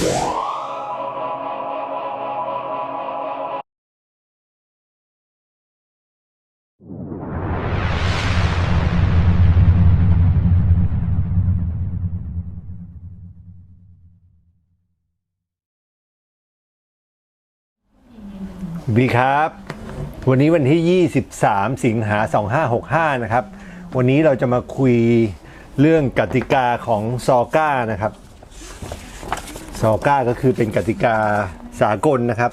ดีครับ วันนี้วันที่ 23 สิงหา 2565 นะครับ วันนี้เราจะมาคุยเรื่องกติกาของซอก้านะครับ ซอก้าก็คือเป็นกติกาสากลนะครับ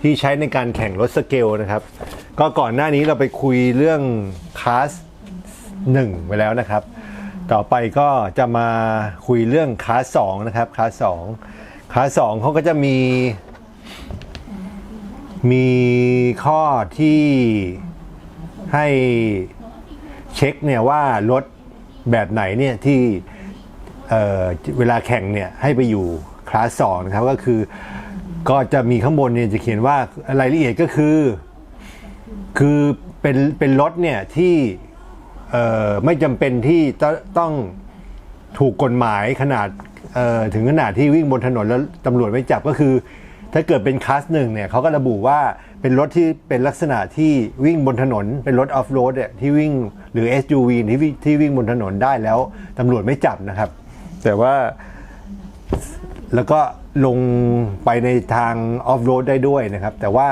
ที่ใช้ในการแข่งรถสเกลนะครับ ก็ก่อนหน้านี้เราไปคุยเรื่องคลาสหนึ่งไปแล้วนะครับ ต่อไปก็จะมาคุยเรื่องคลาสสองนะครับคลาสสองคลาสสองเขาก็จะมี มีข้อที่ให้เช็คเนี่ยว่ารถแบบไหนเนี่ยที่เเวลาแข่งเนี่ยให้ไปอยู่ ลาสสองนะครับก็คือก็จะมีข้างบนเนี่ยจะเขียนว่ารายละเอียดก็คือ คือเป็นเป็นรถเนี่ยที่ไม่จำเป็นที่ต้องต้องถูกกฎหมายขนาดถึงขนาดที่วิ่งบนถนนแล้วตำรวจไม่จับก็คือ ถ้าเกิดเป็นคลาสหนึ่งเนี่ยเขาก็ระบุว่าเป็นรถที่เป็นลักษณะที่วิ่งบนถนน เป็นรถออฟโรดเนี่ยที่วิ่งหรือ SUV ที่วิ่งที่วิ่งบนถนนได้แล้วตำรวจไม่จับนะครับ แต่ว่า แล้วก็ลงไปในทางออฟโรดได้ด้วยนะครับ แต่ว่า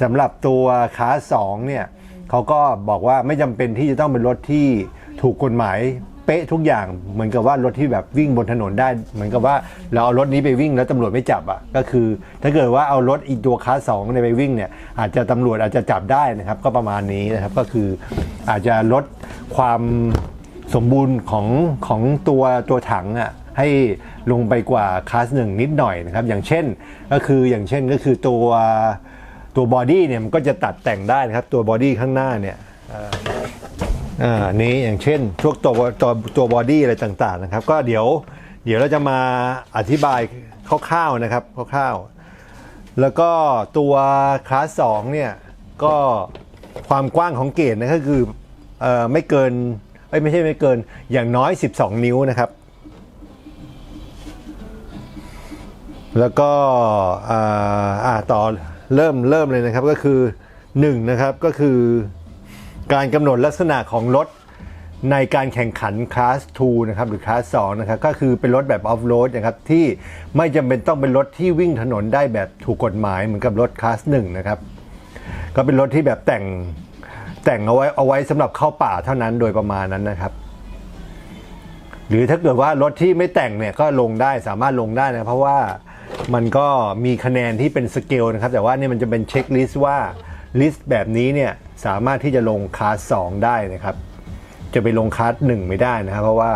สำหรับตัวคาสองเนี่ยเขาก็บอกว่าไม่จำเป็นที่จะต้องเป็นรถที่ถูกกฎหมายเป๊ะทุกอย่างเหมือนกับว่ารถที่แบบวิ่งบนถนนได้ เหมือนกับว่าเราเอารถนี้ไปวิ่งแล้วตำรวจไม่จับอะก็คือ ถ้าเกิดว่าเอารถอีกตัวคลาสสองเนี่ยไปวิ่งเนี่ยอาจจะตำรวจอาจจะจับได้นะครับ ก็ประมาณนี้นะครับก็คืออาจจะลดความสมบูรณ์ของของตัวตัวถังอะ ให้ลงไปกว่าคลาสหนึ่งนิดหน่อยนะครับ อย่างเช่นก็คืออย่างเช่นก็คือตัวตัวบอดี้เนี่ยมันก็จะตัดแต่งได้นะครับ ตัวบอดี้ข้างหน้าเนี่ยอ่าอ่าอันนี้อย่างเช่นพวกตัวตัวตัวบอดี้อะไรต่างๆนะครับ ก็เดี๋ยวเดี๋ยวเราจะมาอธิบายคร่าวๆนะครับคร่าวๆแล้วก็ตัวคลาสสองเนี่ยก็ความกว้างของเกจนะก็คืออไม่เกินเอ้ยไม่ใช่ไม่เกินอย่างน้อย 12 นิ้วนะครับ แล้วก็ต่อเริ่มเริ่มเลยนะครับก็คือ1นะครับก็คือการกำหนดลักษณะของรถในการแข่งขันคลาส 2 นะครับหรือคลาส 2 นะครับ ก็คือเป็นรถแบบออฟโรดนะครับที่ไม่จำเป็นต้องเป็นรถที่วิ่งถนนได้แบบถูกกฎหมายเหมือนกับรถคลาส 1 นะครับ ก็เป็นรถที่แบบแต่งแต่งเอาไว้เอาไว้สำหรับเข้าป่าเท่านั้นโดยประมาณนั้นนะครับ หรือถ้าเกิดว่ารถที่ไม่แต่งเนี่ยก็ลงได้สามารถลงได้นะเพราะว่า มันก็มีคะแนนที่เป็นสเกลนะครับ แต่ว่านี่มันจะเป็นเช็คลิสต์ว่าลิสต์แบบนี้เนี่ยสามารถที่จะลงคลาส2ได้นะครับ จะไปลงคลาส1ไม่ได้นะครับ เพราะว่า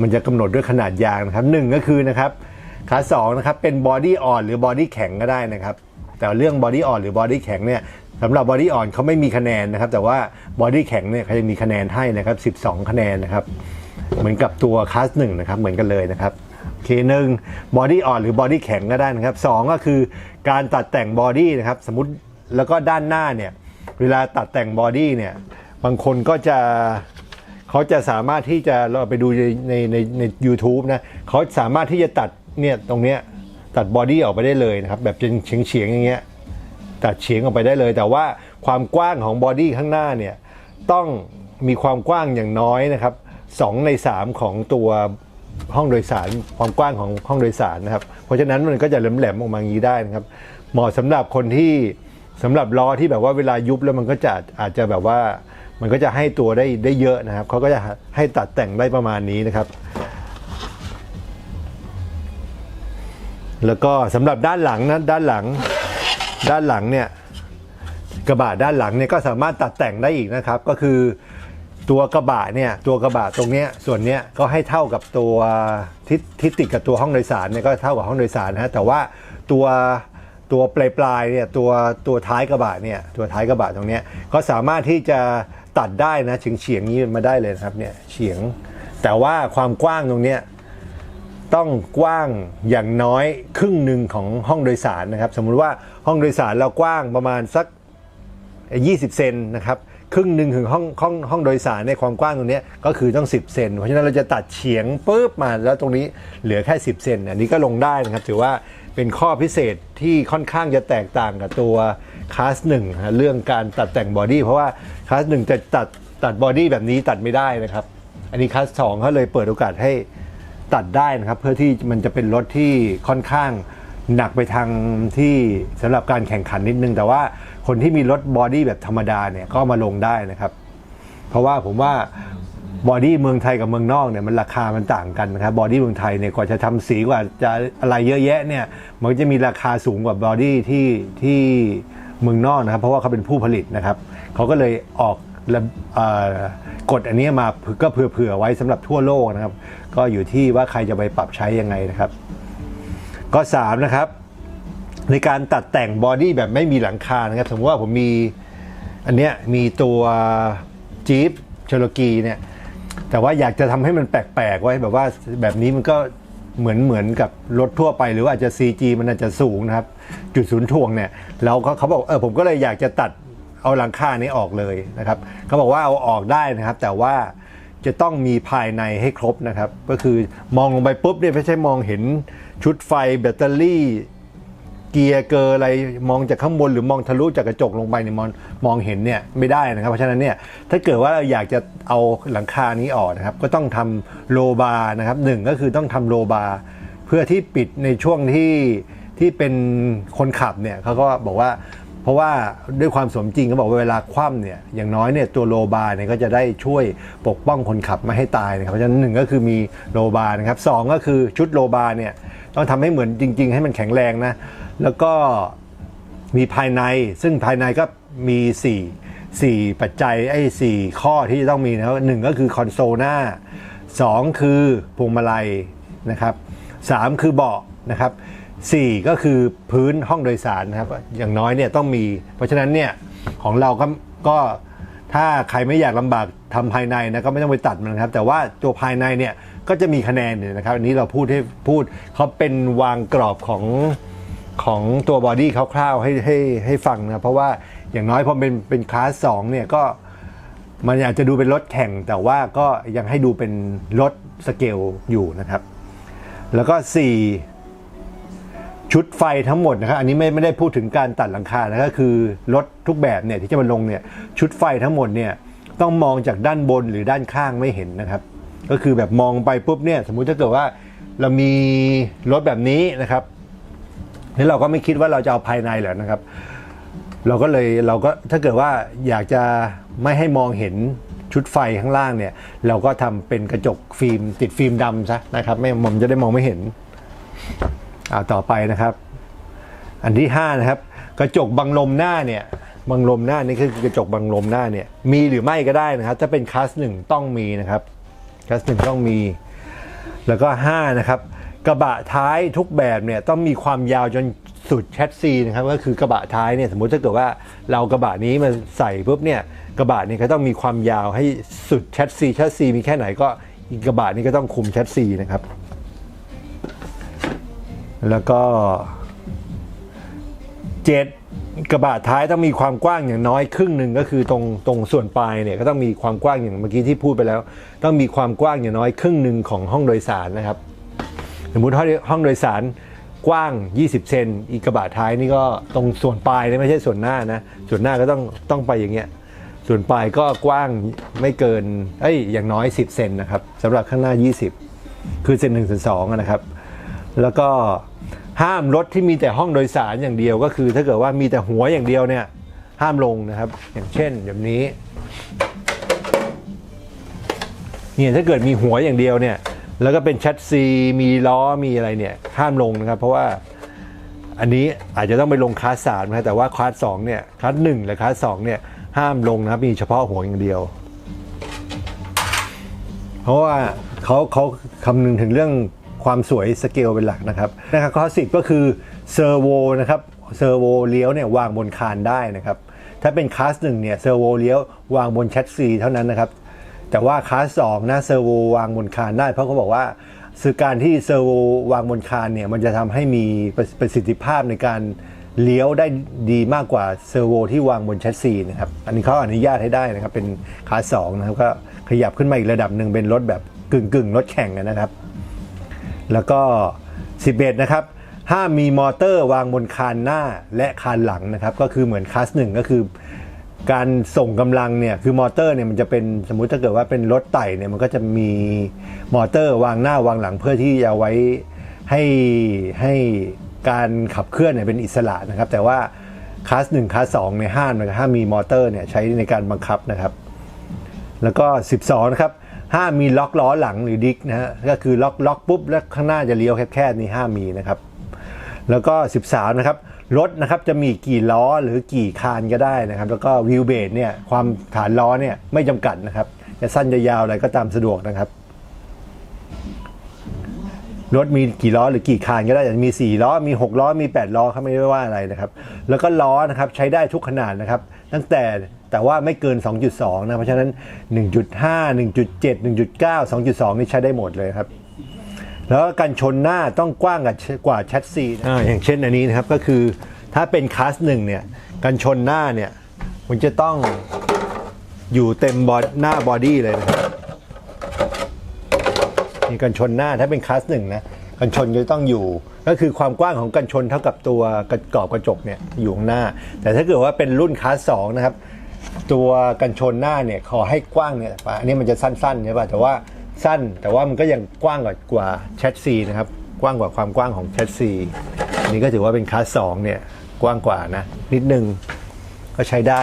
มันจะกำหนดด้วยขนาดยางนะครับหนึ่งก็คือนะครับคลาส2นะครับเป็นบอดี้อ่อนหรือบอดี้แข็งก็ได้นะครับ แต่เรื่องบอดี้อ่อนหรือบอดี้แข็งเนี่ยสำหรับบอดี้อ่อนเขาไม่มีคะแนนนะครับ แต่ว่าบอดี้แข็งเนี่ยเขาจะมีคะแนนให้นะครับ 12 คะแนนนะครับ เหมือนกับตัวคลาสหนึ่งนะครับเหมือนกันเลยนะครับ เคหนึ่งบอดี้อ่อนหรือบอดี้แข็งก็ได้นะครับสองก็คือการตัดแต่งบอดี้นะครับสมมติแล้วก็ด้านหน้าเนี่ยเวลาตัดแต่งบอดี้เนี่ยบางคนก็จะเขาจะสามารถที่จะเราไปดูในในในใน u t u b e นะเขาสามารถที่จะตัดเนี่ยตรงเนี้ยตัดบอดี้ออกไปได้เลยนะครับแบบเป็นเฉียงเฉียงอย่างเงี้ยตัดเฉียงออกไปได้เลย แต่ว่าความกว้างของบอดี้ข้างหน้าเนี่ยต้องมีความกว้างอย่างน้อยนะครับ2ใน 3 ของตัว ห้องโดยสารความกว้างของห้องโดยสารนะครับ เพราะฉะนั้นมันก็จะแหลมๆออกมาอย่างนี้ได้นะครับ เหมาะสำหรับคนที่สำหรับล้อที่แบบว่าเวลายุบแล้วมันก็จะอาจจะแบบว่ามันก็จะให้ตัวได้ได้เยอะนะครับเขาก็จะให้ตัดแต่งได้ประมาณนี้นะครับ แล้วก็สำหรับด้านหลังนะด้านหลังด้านหลังเนี่ยกระบะด้านหลังเนี่ยก็สามารถตัดแต่งได้อีกนะครับ ก็คือ ตัวกระบะเนี่ยตัวกระบะตรงเนี้ยส่วนเนี้ยก็ให้เท่ากับตัวที่ที่ติดกับตัวห้องโดยสารเนี่ยก็เท่ากับห้องโดยสารนะฮะแต่ว่าตัวตัวปลายปลายเนี่ยตัวตัวท้ายกระบะเนี่ยตัวท้ายกระบะตรงเนี้ยก็สามารถที่จะตัดได้นะเฉียงเฉียงนี้มาได้เลยนะครับเนี่ยเฉียง แต่ว่าความกว้างตรงเนี้ยต้องกว้างอย่างน้อยครึ่งหนึ่งของห้องโดยสารนะครับ สมมุติว่าห้องโดยสารเรากว้างประมาณสัก 20 เซนนะครับ ครึ่งหนึ่งถึงห้องห้องห้องโดยสารในความกว้างตรงนี้ก็คือต้อง 10 เซนเพราะฉะนั้นเราจะตัดเฉียงปุ๊บมาแล้วตรงนี้เหลือแค่ 10 เซนอันนี้ก็ลงได้นะครับ ถือว่าเป็นข้อพิเศษที่ค่อนข้างจะแตกต่างกับตัวคลาสหนึ่งเรื่องการตัดแต่งบอดี้เพราะว่าคลาสหนึ่งจะตัดตัดบอดี้แบบนี้ตัดไม่ได้นะครับ อันนี้คลาสสองเขาเลยเปิดโอกาสให้ตัดได้นะครับ เพื่อที่มันจะเป็นรถที่ค่อนข้าง หนักไปทางที่สำหรับการแข่งขันนิดนึง แต่ว่าคนที่มีรถบอดี้แบบธรรมดาเนี่ยก็มาลงได้นะครับ เพราะว่าผมว่าบอดี้เมืองไทยกับเมืองนอกเนี่ยมันราคามันต่างกันนะครับบอดี้เมืองไทยเนี่ยกว่าจะทำสีกว่าจะอะไรเยอะแยะเนี่ยมันก็จะมีราคาสูงกว่าบอดี้ที่ที่เมืองนอกนะครับ เพราะว่าเขาเป็นผู้ผลิตนะครับเขาก็เลยออกกฎอันนี้มาก็เผื่อๆไว้สำหรับทั่วโลกนะครับ ก็อยู่ที่ว่าใครจะไปปรับใช้ยังไงนะครับ ก็สามนะครับ ในการตัดแต่งบอดี้แบบไม่มีหลังคานะครับ สมมติว่าผมมีอันเนี้ยมีตัวจี๊ปเชโลกีเนี่ยแต่ว่าอยากจะทำให้มันแปลกๆ ไว้แบบว่าแบบนี้มันก็เหมือนเหมือนกับรถทั่วไป หรือว่าอาจจะ CG มันอาจจะสูงนะครับ จุดศูนย์ถ่วงเนี่ยเราก็เขาบอกเออผมก็เลยอยากจะตัดเอาหลังคานี้ออกเลยนะครับเขาบอกว่าเอาออกได้นะครับ แต่ว่าจะต้องมีภายในให้ครบนะครับ ก็คือมองลงไปปุ๊บเนี่ยไม่ใช่มองเห็น ชุดไฟแบตเตอรี่ เกียร์เกอร์อะไรมองจากข้างบนหรือมองทะลุจากกระจกลงไปเนี่ยมองมองเห็นเนี่ยไม่ได้นะครับ เพราะฉะนั้นเนี่ยถ้าเกิดว่าเราอยากจะเอาหลังคานี้ออกนะครับ ก็ต้องทำโลบาร์นะครับหนึ่งก็คือต้องทำโลบาร์เพื่อที่ปิดในช่วงที่ที่เป็นคนขับเนี่ยเขาก็บอกว่าเพราะว่าด้วยความสมจริงเขาบอกว่าเวลาคว่ำเนี่ยอย่างน้อยเนี่ยตัวโลบาร์เนี่ยก็จะได้ช่วยปกป้องคนขับไม่ให้ตายนะครับเพราะฉะนั้นหนึ่งก็คือมีโลบาร์นะครับสองก็คือชุดโลบาร์เนี่ย ต้องทำให้เหมือนจริง ๆ ให้มันแข็งแรงนะ แล้วก็มีภายใน ซึ่งภายในก็มี4 4ปัจจัยไอ้สี่ข้อที่จะต้องมีนะหนึ่งก็คือคอนโซลหน้าสองคือพวงมาลัยนะครับสามคือเบาะนะครับสี่ก็คือพื้นห้องโดยสารนะครับอย่างน้อยเนี่ยต้องมี เพราะฉะนั้นเนี่ยของเราก็ก็ ถ้าใครไม่อยากลำบากทำภายในนะก็ไม่ต้องไปตัดมันะครับ แต่ว่าตัวภายในเนี่ยก็จะมีคะแนนเนี่ยนะครับ อันนี้เราพูดให้พูดเขาเป็นวางกรอบของของตัวบอดี้คร่าวๆให้ให้ให้ฟังนะเพราะว่าอย่างน้อยพอเป็นเป็นคลาสสองเนี่ยก็มันอาจจะดูเป็นรถแข่ง แต่ว่าก็ยังให้ดูเป็นรถสเกลอยู่นะครับ แล้วก็ 4 ชุดไฟทั้งหมดนะครับอันนี้ไม่ไม่ได้พูดถึงการตัดหลังคานะก็คือรถทุกแบบเนี่ยที่จะมาลงเนี่ยชุดไฟทั้งหมดเนี่ยต้องมองจากด้านบนหรือด้านข้างไม่เห็นนะครับ ก็คือแบบมองไปปุ๊บเนี่ยสมมุติถ้าเกิดว่าเรามีรถแบบนี้นะครับนี่เราก็ไม่คิดว่าเราจะเอาภายในแหละนะครับ เราก็เลยเราก็ถ้าเกิดว่าอยากจะไม่ให้มองเห็นชุดไฟข้างล่างเนี่ย เราก็ทำเป็นกระจกฟิล์มติดฟิล์มดำซะนะครับ ไม่ผมจะได้มองไม่เห็น เอาต่อไปนะครับ อันที่5นะครับ กระจกบังลมหน้าเนี่ยบังลมหน้านี่คือกระจกบังลมหน้าเนี่ยมีหรือไม่ก็ได้นะครับ ถ้าเป็นคลาสหนึ่งต้องมีนะครับคลาสหนึ่งต้องมี แล้วก็5นะครับกระบะท้ายทุกแบบเนี่ยต้องมีความยาวจนสุดแชสซีนะครับก็คือกระบะท้ายเนี่ยสมมติถ้าเกิดว่าเรากระบะนี้มาใส่ปุ๊บเนี่ยกระบะนี้ก็ต้องมีความยาวให้สุดแชสซีแชสซีมีแค่ไหนก็กกระบะนี้ก็ต้องคุมแชสซีนะครับ แล้วก็เจ็ดกระบะท้ายต้องมีความกว้างอย่างน้อยครึ่งหนึ่งก็คือตรงตรงส่วนปลายเนี่ยก็ต้องมีความกว้างอย่างเมื่อกี้ที่พูดไปแล้ว ต้องมีความกว้างอย่างน้อยครึ่งหนึ่งของห้องโดยสารนะครับ สมมุติห้องโดยสารกว้าง 20 เซนอีกกระบะท้ายนี่ก็ตรงส่วนปลายนะไม่ใช่ส่วนหน้านะส่วนหน้าก็ต้องต้องไปอย่างเงี้ยส่วนปลายก็กว้างไม่เกินเอ้ยอย่างน้อย 10 เซนนะครับสำหรับข้างหน้า 20 คือเซนหนึ่งเซนสองนะครับ แล้วก็ ห้ามรถที่มีแต่ห้องโดยสารอย่างเดียวก็คือ ถ้าเกิดว่ามีแต่หัวอย่างเดียวเนี่ยห้ามลงนะครับ อย่างเช่นแบบนี้เนี่ยถ้าเกิดมีหัวอย่างเดียวเนี่ยแล้วก็เป็นแชสซีมีล้อมีอะไรเนี่ยห้ามลงนะครับ เพราะว่าอันนี้อาจจะต้องไปลงคลาสสามนะแต่ว่าคลาสสองเนี่ยคลาสหนึ่งและคลาสสองเนี่ยห้ามลงนะครับมีเฉพาะหัวอย่างเดียว เพราะว่าเขาเขาคำนึงถึงเรื่อง ความสวยสเกลเป็นหลักนะครับนะครับข้อสิก็คือเซอร์โวนะครับเซอร์โวเลี้ยวเนี่ยวางบนคานได้นะครับถ้าเป็นคลาสหนึ่งเนี่ยเซอร์โวเลี้ยววางบนแชสซีเท่านั้นนะครับแต่ว่าคลาสสองนะเซอร์โววางบนคานได้ เพราะเขาบอกว่าสื่อการที่เซอร์โววางบนคานเนี่ยมันจะทำให้มีประสิทธิภาพในการเลี้ยวได้ดีมากกว่าเซอร์โวที่วางบนแชสซีนะครับอันนี้เขาอนุญาตให้ได้นะครับเป็นคลาสสองนะครับก็ขยับขึ้นมาอีกระดับหนึ่งเป็นรถแบบกึ่งกึ่งๆรถแข่งนะครับ แล้วก็ 11 นะครับห้ามมีมอเตอร์วางบนคานหน้าและคานหลังนะครับ ก็คือเหมือนคลาสหนึ่งก็คือการส่งกำลังเนี่ยคือมอเตอร์เนี่ยมันจะเป็นสมมุติถ้าเกิดว่าเป็นรถไต่เนี่ยมันก็จะมีมอเตอร์วางหน้าวางหลังเพื่อที่จะไว้ให้ให้การขับเคลื่อนเนี่ยเป็นอิสระนะครับ แต่ว่าคลาสหนึ่งคลาสสองเนี่ยห้ามนะครับห้ามมีมอเตอร์เนี่ยใช้ในการบังคับนะครับ แล้วก็ 12 นะครับ ห้ามมีล็อกล้อหลังหรือดิกนะฮะก็คือล็อกล็อกปุ๊บแล้วข้างหน้าจะเลี้ยวแคบๆนี่ห้ามมีนะครับ แล้วก็ 13 นะครับรถนะครับจะมีกี่ล้อหรือกี่คานก็ได้นะครับ แล้วก็วิวเบสเนี่ยความฐานล้อเนี่ยไม่จำกัดนะครับจะสั้นจะยาวอะไรก็ตามสะดวกนะครับรถมีกี่ล้อหรือกี่คานก็ได้อาจจะมี 4 ล้อมี 6 ล้อมี 8 ล้อเขาไม่ได้ว่าอะไรนะครับ แล้วก็ล้อนะครับใช้ได้ทุกขนาดนะครับ ตั้งแต่ แต่ว่าไม่เกิน 2.2 นะ เพราะฉะนั้น 1.5 1.7 1.9 2.2 นี่ใช้ได้หมดเลยครับ แล้วกันชนหน้าต้องกว้างกว่าแชสซีนะออย่างเช่นอันนี้นะครับก็คือถ้าเป็นคลาสหนึ่งเนี่ยกันชนหน้าเนี่ยมันจะต้องอยู่เต็มบอดหน้าบอดี้เลยนะครับมีกันชนหน้าถ้าเป็นคลาสหนึ่งนะกันชนจะต้องอยู่ ก็คือความกว้างของกันชนเท่ากับตัวกระกอบกระจกเนี่ยอยู่ข้างหน้า แต่ถ้าเกิดว่าเป็นรุ่นคลาสสองนะครับ ตัวกันชนหน้าเนี่ยขอให้กว้างเนี่ยปะอันนี้มันจะสั้นๆใช่ป่ะแต่ว่าสั้นแต่ว่ามันก็ยังกว้างกว่ากว่าแชสซีนะครับ กว้างกว่าความกว้างของแชสซีอันนี้ก็ถือว่าเป็นคลาสสองเนี่ยกว้างกว่านะ นิดนึงก็ใช้ได้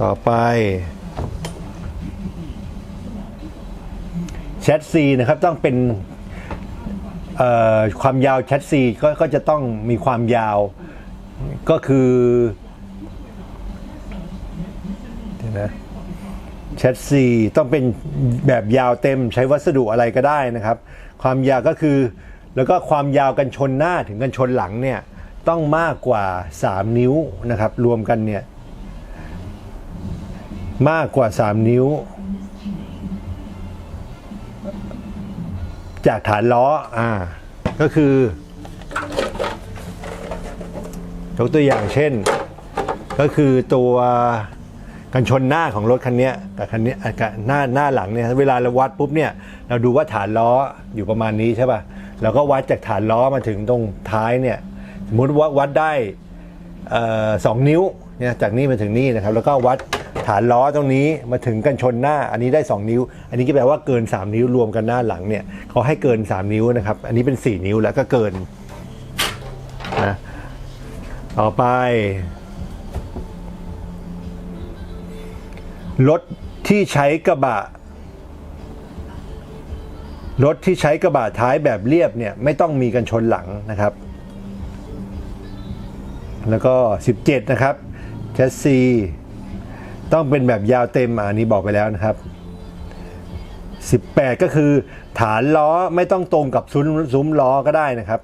ต่อไปแชทซีนะครับต้องเป็นเอ่อความยาวแชทซีก็จะต้องมีความยาว ก็คือเดี๋ยวนะแชทซีต้องเป็นแบบยาวเต็มใช้วัสดุอะไรก็ได้นะครับ ความยาวก็คือ แล้วก็ความยาวกันชนหน้าถึงกันชนหลังเนี่ยต้องมากกว่า 3 นิ้วนะครับ รวมกันเนี่ย มากกว่า 3 นิ้ว จากฐานล้ออ่าก็คือ ยกตัวอย่างเช่น ก็คือตัวกันชนหน้าของรถคันนี้กับคันนี้กับหน้าหน้าหลังเนี่ยเวลาเราวัดปุ๊บเนี่ยเราดูว่าฐานล้ออยู่ประมาณนี้ใช่ป่ะแล้วก็วัดจากฐานล้อมาถึงตรงท้ายเนี่ยสมมติว่าวัดได้สองนิ้วเนี่ยจากนี้มาถึงนี่นะครับ แล้วก็วัดฐานล้อตรงนี้มาถึงกันชนหน้า อันนี้ได้ 2 นิ้ว อันนี้ก็แปลว่าเกิน 3 นิ้วรวมกันหน้าหลังเนี่ยเขาให้เกิน 3 นิ้วนะครับ อันนี้เป็น 4 นิ้วแล้วก็เกิน ต่อไป รถที่ใช้กระบะ รถที่ใช้กระบะท้ายแบบเรียบเนี่ยไม่ต้องมีกันชนหลังนะครับ แล้วก็ 17 นะครับแชสซีต้องเป็นแบบยาวเต็มอันนี้บอกไปแล้วนะครับ 18 ก็คือ ฐานล้อไม่ต้องตรงกับซุ้มซุ้มล้อก็ได้นะครับ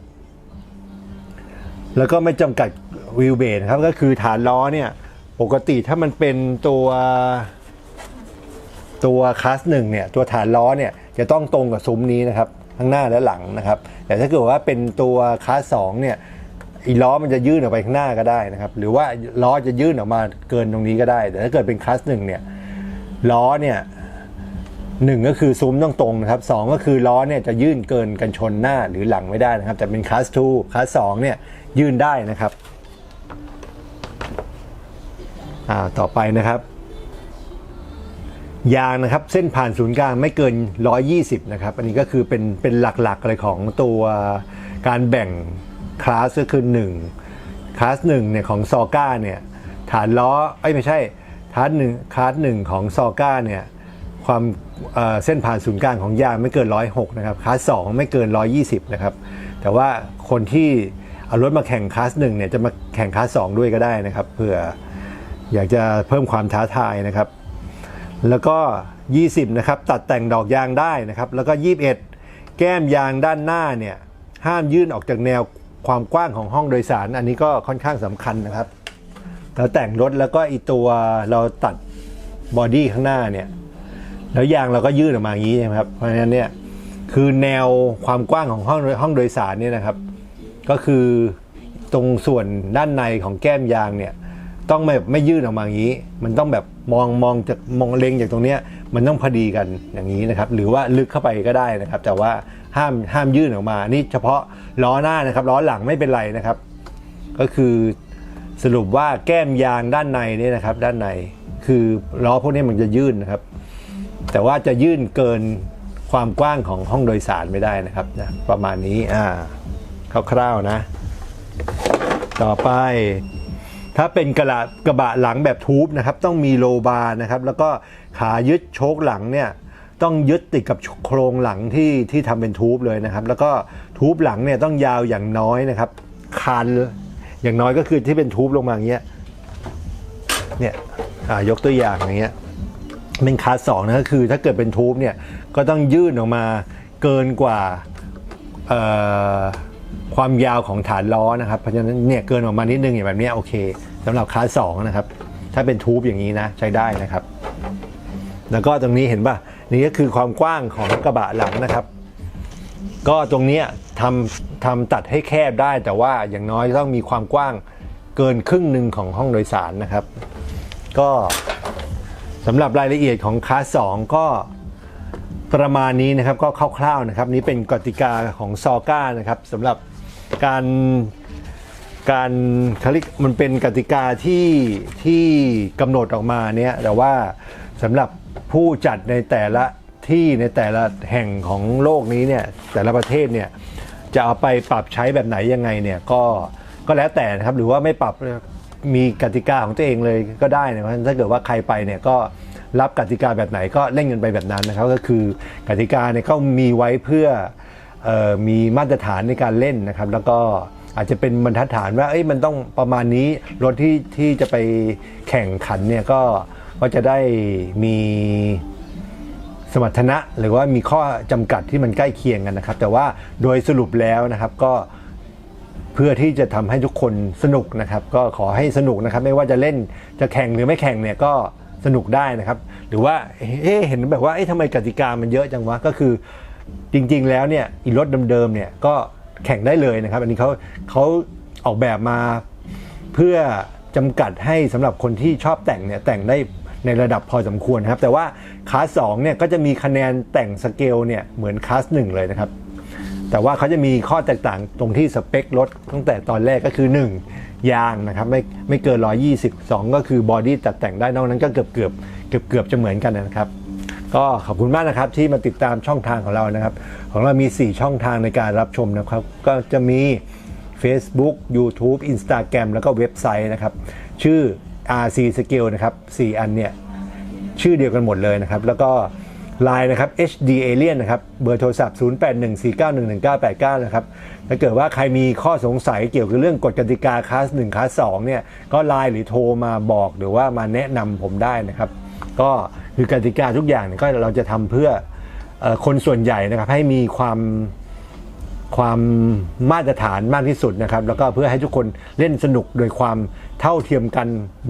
แล้วก็ไม่จำกัด วิวเบสครับก็คือฐานล้อเนี่ยปกติถ้ามันเป็นตัวตัวคลาสหนึ่งเนี่ยตัวฐานล้อเนี่ยจะต้องตรงกับซุ้มนี้นะครับทั้งหน้าและหลังนะครับ แต่ถ้าเกิดว่าเป็นตัวคลาสสองเนี่ยอีล้อมันจะยื่นออกไปข้างหน้าก็ได้นะครับ หรือว่าล้อจะยื่นออกมาเกินตรงนี้ก็ได้ แต่ถ้าเกิดเป็นคลาสหนึ่งเนี่ยล้อเนี่ยหนึ่งก็คือซุ้มต้องตรงนะครับสองก็คือล้อเนี่ยจะยื่นเกินกันชนหน้าหรือหลังไม่ได้นะครับ แต่เป็นคลาส2คลาสสองเนี่ยยื่นได้นะครับ อ่าต่อไปนะครับยางนะครับเส้นผ่านศูนย์กลางไม่เกิน 120 นะครับ อันนี้ก็คือเป็นเป็นหลักๆเลยของตัวการแบ่งคลาสก็คือ1คลาส1เนี่ยของซอก้าเนี่ยฐานล้อเอ้ไม่ใช่คลาสหนึ่งคลาสหนึ่งของซอก้าเนี่ยความเเส้นผ่านศูนย์กลางของยางไม่เกิน 106 นะครับคลาส2ไม่เกิน 120 นะครับ แต่ว่าคนที่เอารถมาแข่งคลาส1เนี่ยจะมาแข่งคลาส2ด้วยก็ได้นะครับเผื่อ อยากจะเพิ่มความท้าทายนะครับ แล้วก็ 20 นะครับ ตัดแต่งดอกยางได้นะครับ แล้วก็ 21 แก้มยางด้านหน้าเนี่ย ห้ามยื่นออกจากแนวความกว้างของห้องโดยสาร อันนี้ก็ค่อนข้างสำคัญนะครับเราแต่งรถแล้วก็อีตัวเราตัดบอดี้ข้างหน้าเนี่ย แล้วยางเราก็ยื่นออกมาอย่างนี้ใช่ไหมครับ เพราะฉะนั้นเนี่ยคือแนวความกว้างของห้องห้องโดยสารเนี่ยนะครับ ก็คือตรงส่วนด้านในของแก้มยางเนี่ย ต้องไม่ไม่ยื่นออกมาอย่างนี้ มันต้องแบบมองมองจากมองเล็งจากตรงเนี้ยมันต้องพอดีกันอย่างนี้นะครับ หรือว่าลึกเข้าไปก็ได้นะครับ แต่ว่าห้ามห้ามยื่นออกมา นี่เฉพาะล้อหน้านะครับ ล้อหลังไม่เป็นไรนะครับ ก็คือสรุปว่าแก้มยางด้านในเนี่ยนะครับ ด้านในคือล้อพวกนี้มันจะยื่นนะครับ แต่ว่าจะยื่นเกินความกว้างของห้องโดยสารไม่ได้นะครับนะประมาณนี้อ่าคร่าวๆนะ ต่อไป ถ้าเป็นกระบะกระบะหลังแบบทูบนะครับต้องมีโลบาร์นะครับ แล้วก็ขายึดโชคหลังเนี่ยต้องยึดติดกับโครงหลังที่ที่ทำเป็นทูบเลยนะครับ แล้วก็ทูบหลังเนี่ยต้องยาวอย่างน้อยนะครับคานอย่างน้อยก็คือที่เป็นทูบลงมาอย่างเงี้ยเนี่ยยกตัวอย่างอย่างเงี้ยเป็นคาสองนะก็คือถ้าเกิดเป็นทูบเนี่ยก็ต้องยื่นออกมาเกินกว่า ความยาวของฐานล้อนะครับเพราะฉะนั้นเนี่ยเกินออกมานิดนึงอย่างแบบนี้โอเคสำหรับคลาสสองนะครับ ถ้าเป็นทูบอย่างนี้นะใช้ได้นะครับ แล้วก็ตรงนี้เห็นป่ะนี่ก็คือความกว้างของกระบะหลังนะครับ ก็ตรงนี้ทำทำตัดให้แคบได้ แต่ว่าอย่างน้อยต้องมีความกว้างเกินครึ่งหนึ่งของห้องโดยสารนะครับ ก็สำหรับรายละเอียดของคลาสสองก็ ประมาณนี้นะครับก็คร่าวๆนะครับ นี้เป็นกติกาของซอก้านะครับสำหรับการการเขาเรียกมันเป็นกติกาที่ที่กำหนดออกมาเนี่ยแต่ว่าสำหรับผู้จัดในแต่ละที่ในแต่ละแห่งของโลกนี้เนี่ยแต่ละประเทศเนี่ยจะเอาไปปรับใช้แบบไหนยังไงเนี่ยก็ก็แล้วแต่นะครับหรือว่าไม่ปรับมีกติกาของตัวเองเลยก็ได้นะเพราะฉะนั้นถ้าเกิดว่าใครไปเนี่ยก็ รับกติกาแบบไหนก็เล่นกันไปแบบนั้นนะครับ ก็คือกติกาเนี่ยก็มีไว้เพื่อเอ่อมีมาตรฐานในการเล่นนะครับ แล้วก็อาจจะเป็นบรรทัดฐานว่าเอ้ยมันต้องประมาณนี้รถที่ที่จะไปแข่งขันเนี่ยก็ก็จะได้มีสมรรถนะหรือว่ามีข้อจำกัดที่มันใกล้เคียงกันนะครับ แต่ว่าโดยสรุปแล้วนะครับก็เพื่อที่จะทำให้ทุกคนสนุกนะครับ ก็ขอให้สนุกนะครับ ไม่ว่าจะเล่นจะแข่งหรือไม่แข่งเนี่ยก็ สนุกได้นะครับ หรือว่าเอ๊เห็นแบบว่าเอ๊ะทำไมกติกามันเยอะจังวะก็คือจริงๆแล้วเนี่ยอีรถเดิมๆเนี่ยก็แข่งได้เลยนะครับ อันนี้เขาเขาออกแบบมาเพื่อจำกัดให้สำหรับคนที่ชอบแต่งเนี่ยแต่งได้ในระดับพอสมควรนะครับ แต่ว่าคลาสสองเนี่ยก็จะมีคะแนนแต่งสเกลเนี่ยเหมือนคลาสหนึ่งเลยนะครับ แต่ว่าเขาจะมีข้อแตกต่างตรงที่สเปครถตั้งแต่ตอนแรกก็คือ 1 ยางนะครับไม่ไม่เกิน 120 2 ก็คือบอดี้ตัดแต่งได้นอกนั้นก็เกือบเกือบเกือบเกือบจะเหมือนกันนะครับ ก็ขอบคุณมากนะครับที่มาติดตามช่องทางของเรานะครับ ของเรามี 4 ช่องทางในการรับชมนะครับ ก็จะมี Facebook YouTube Instagram แล้วก็เว็บไซต์นะครับ ชื่อ RC Scale นะครับ 4 อันเนี่ย ชื่อเดียวกันหมดเลยนะครับ แล้วก็ Line นะครับ HD Alien นะครับ เบอร์โทรศัพท์ 0814911989 นะครับ ถ้าเกิดว่าใครมีข้อสงสัยเกี่ยวกับเรื่องกฎกติกาคลาส1คลาส2เนี่ย ก็ไลน์หรือโทรมาบอกหรือว่ามาแนะนำผมได้นะครับ ก็คือกติกาทุกอย่างเนี่ยก็เราจะทำเพื่ออคนส่วนใหญ่นะครับ ให้มีความความมาตรฐานมากที่สุดนะครับ แล้วก็เพื่อให้ทุกคนเล่นสนุกโดยความเท่าเทียมกัน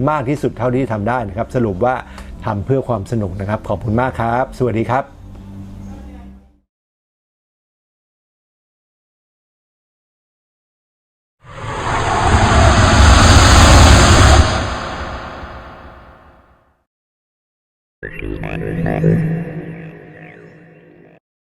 มากที่สุดเท่าที่ทำได้นะครับ สรุปว่า ทำเพื่อความสนุกนะครับ ขอบคุณมากครับ สวัสดีครับ